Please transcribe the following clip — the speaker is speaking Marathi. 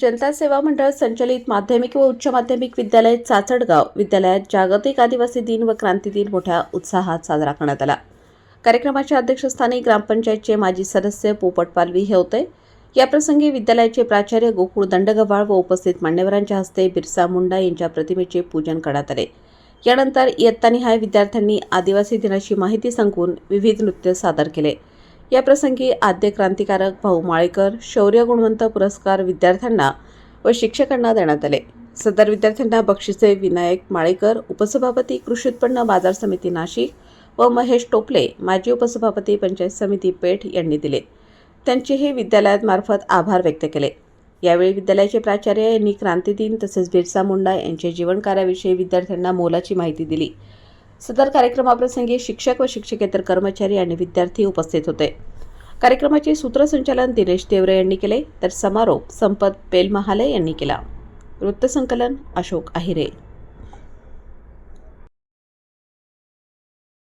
जनता सेवा मंडळ संचलित माध्यमिक व उच्च माध्यमिक विद्यालय चाचडगाव विद्यालयात जागतिक आदिवासी दिन व क्रांती दिन मोठ्या उत्साहात साजरा करण्यात आला. कार्यक्रमाच्या अध्यक्षस्थानी ग्रामपंचायतचे माजी सदस्य पोपट पालवी हे होते. याप्रसंगी विद्यालयाचे प्राचार्य गोकुळ दंडगव्हाळ व उपस्थित मान्यवरांच्या हस्ते बिरसा मुंडा यांच्या प्रतिमेचे पूजन करण्यात आले. यानंतर इयत्तानिहाय विद्यार्थ्यांनी आदिवासी दिनाची माहिती सांगून विविध नृत्य सादर केले. याप्रसंगी आद्य क्रांतिकारक भाऊ माळेकर शौर्य गुणवंत पुरस्कार विद्यार्थ्यांना व शिक्षकांना देण्यात आले. सदर विद्यार्थ्यांना बक्षिसे विनायक माळेकर उपसभापती कृषी उत्पन्न बाजार समिती नाशिक व महेश टोपले माजी उपसभापती पंचायत समिती पेठ यांनी दिले. त्यांचेही हे विद्यालयामार्फत आभार व्यक्त केले. यावेळी विद्यालयाचे प्राचार्य यांनी क्रांतीदिन तसेच बिरसा मुंडा यांचे जीवनकार्याविषयी विद्यार्थ्यांना मोलाची माहिती दिली. सदर कार्यक्रमाप्रसंगी शिक्षक व शिक्षकेतर कर्मचारी आणि विद्यार्थी उपस्थित होते. कार्यक्रमाचे सूत्रसंचालन दिनेश देवरे यांनी केले तर समारोप संपत बेलमहाले यांनी केला. वृत्तसंकलन अशोक आहिरे